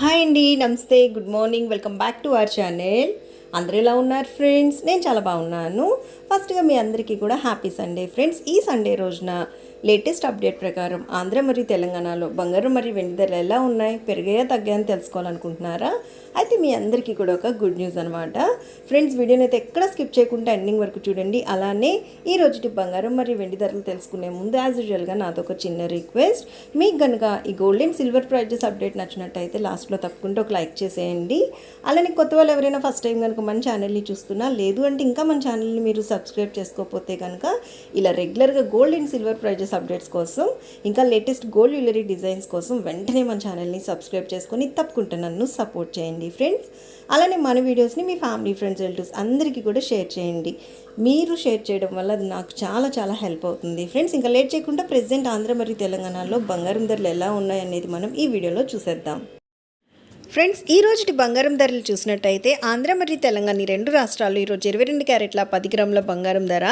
Hi అండి నమస్తే good morning welcome back to our channel. అందరూ ఎలా ఉన్నారు ఫ్రెండ్స్? నేను చాలా బాగున్నాను. ఫస్ట్గా మీ అందరికీ కూడా హ్యాపీ సండే ఫ్రెండ్స్. ఈ సండే రోజున లేటెస్ట్ అప్డేట్ ప్రకారం ఆంధ్ర మరియు తెలంగాణలో బంగారం మరియు వెండి ధరలు ఎలా ఉన్నాయి పెరిగాయా తగ్గాయని తెలుసుకోవాలనుకుంటున్నారా? అయితే మీ అందరికీ కూడా ఒక గుడ్ న్యూస్ అనమాట ఫ్రెండ్స్ వీడియోని అయితే ఎక్కడ స్కిప్ చేయకుండా ఎండింగ్ వరకు చూడండి. అలానే ఈ రోజుటి బంగారం మరియు వెండి ధరలు తెలుసుకునే ముందు యాజ్ యూజువల్గా నాతో ఒక చిన్న రిక్వెస్ట్ మీకు కనుక ఈ gold and silver prices update నచ్చినట్టయితే లాస్ట్లో తప్పకుండా ఒక లైక్ చేసేయండి. అలానే కొత్త వాళ్ళు ఎవరైనా ఫస్ట్ టైం కనుక మన ఛానల్ని చూస్తున్నా లేదు అంటే ఇంకా మన ఛానల్ని మీరు సబ్స్క్రైబ్ చేసుకోకపోతే కనుక ఇలా రెగ్యులర్గా gold and silver prices updates కోసం ఇంకా లేటెస్ట్ గోల్డ్ జ్యువెలరీ డిజైన్స్ కోసం వెంటనే మన ఛానల్ని సబ్స్క్రైబ్ చేసుకొని తప్పకుండా నన్ను సపోర్ట్ చేయండి ఫ్రెండ్స్ అలానే మన వీడియోస్ని మీ ఫ్యామిలీ ఫ్రెండ్స్ రిలేటివ్స్ అందరికీ కూడా షేర్ చేయండి. మీరు షేర్ చేయడం వల్ల అది నాకు చాలా చాలా హెల్ప్ అవుతుంది. ఫ్రెండ్స్ ఇంకా లేట్ చేయకుండా ప్రెసెంట్ ఆంధ్ర మరియు తెలంగాణలో బంగారం ధరలు ఎలా ఉన్నాయనేది మనం ఈ వీడియోలో చూసేద్దాం. ఫ్రెండ్స్ ఈ రోజుటి బంగారం ధరలు చూసినట్టయితే ఆంధ్ర మరియు తెలంగాణ రెండు రాష్ట్రాల్లో ఈరోజు ఇరవై రెండు క్యారెట్ల పది గ్రాముల బంగారం ధర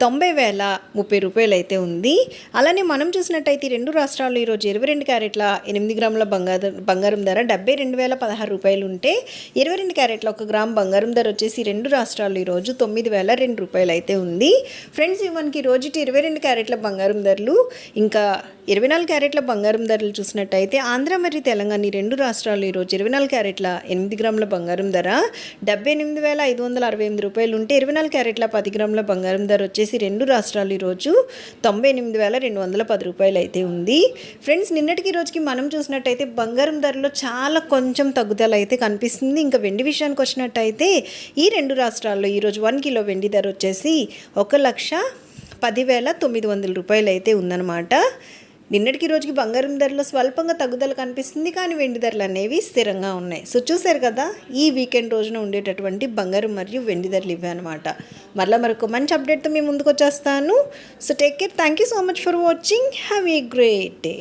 తొంభై వేల ముప్పై రూపాయలు అయితే ఉంది. అలానే మనం చూసినట్టయితే రెండు రాష్ట్రాల్లో ఈరోజు ఇరవై రెండు క్యారెట్ల ఎనిమిది గ్రాముల బంగారం బంగారం ధర డెబ్బై రెండు వేల పదహారు రూపాయలు ఉంటే ఇరవై రెండు క్యారెట్ల ఒక గ్రామ్ బంగారం ధర వచ్చేసి రెండు రాష్ట్రాల్లో ఈరోజు తొమ్మిది వేల రెండు రూపాయలు అయితే ఉంది. ఫ్రెండ్స్ మనకి రోజుటి ఇరవై రెండు క్యారెట్ల బంగారం ధరలు ఇంకా ఇరవై నాలుగు క్యారెట్ల బంగారం ధరలు చూసినట్టయితే ఆంధ్ర మరియు తెలంగాణ రెండు రాష్ట్రాలు ఈరోజు ఇరవై నాలుగు క్యారెట్ల ఎనిమిది గ్రాముల బంగారం ధర డెబ్బై ఎనిమిది వేల ఐదు వందల అరవై ఎనిమిది రూపాయలు ఉంటే ఇరవై నాలుగు క్యారెట్ల పది గ్రాముల బంగారం ధర వచ్చేసి రెండు రాష్ట్రాలు ఈరోజు తొంభై ఎనిమిది వేల రెండు వందల పది రూపాయలు అయితే ఉంది. ఫ్రెండ్స్ నిన్నటికి ఈ రోజుకి మనం చూసినట్టయితే బంగారం ధరలో చాలా కొంచెం తగ్గుదల అయితే కనిపిస్తుంది. ఇంకా వెండి విషయానికి వచ్చినట్టయితే ఈ రెండు రాష్ట్రాల్లో ఈరోజు వన్ కిలో వెండి ధర వచ్చేసి ఒక లక్ష పదివేల తొమ్మిది వందల రూపాయలు అయితే ఉందన్నమాట. నిన్నటికి రోజుకి బంగారం ధరలో స్వల్పంగా తగ్గుదల కనిపిస్తుంది కానీ వెండి ధరలు అనేవి స్థిరంగా ఉన్నాయి. సో చూశారు కదా ఈ వీకెండ్ రోజున ఉండేటటువంటి బంగారం మరియు వెండి ధరలు ఇవి అనమాట మరలా మరొక మంచి అప్డేట్తో మీ ముందుకు వచ్చేస్తాను. So take care. Thank you so much for watching. Have a great day.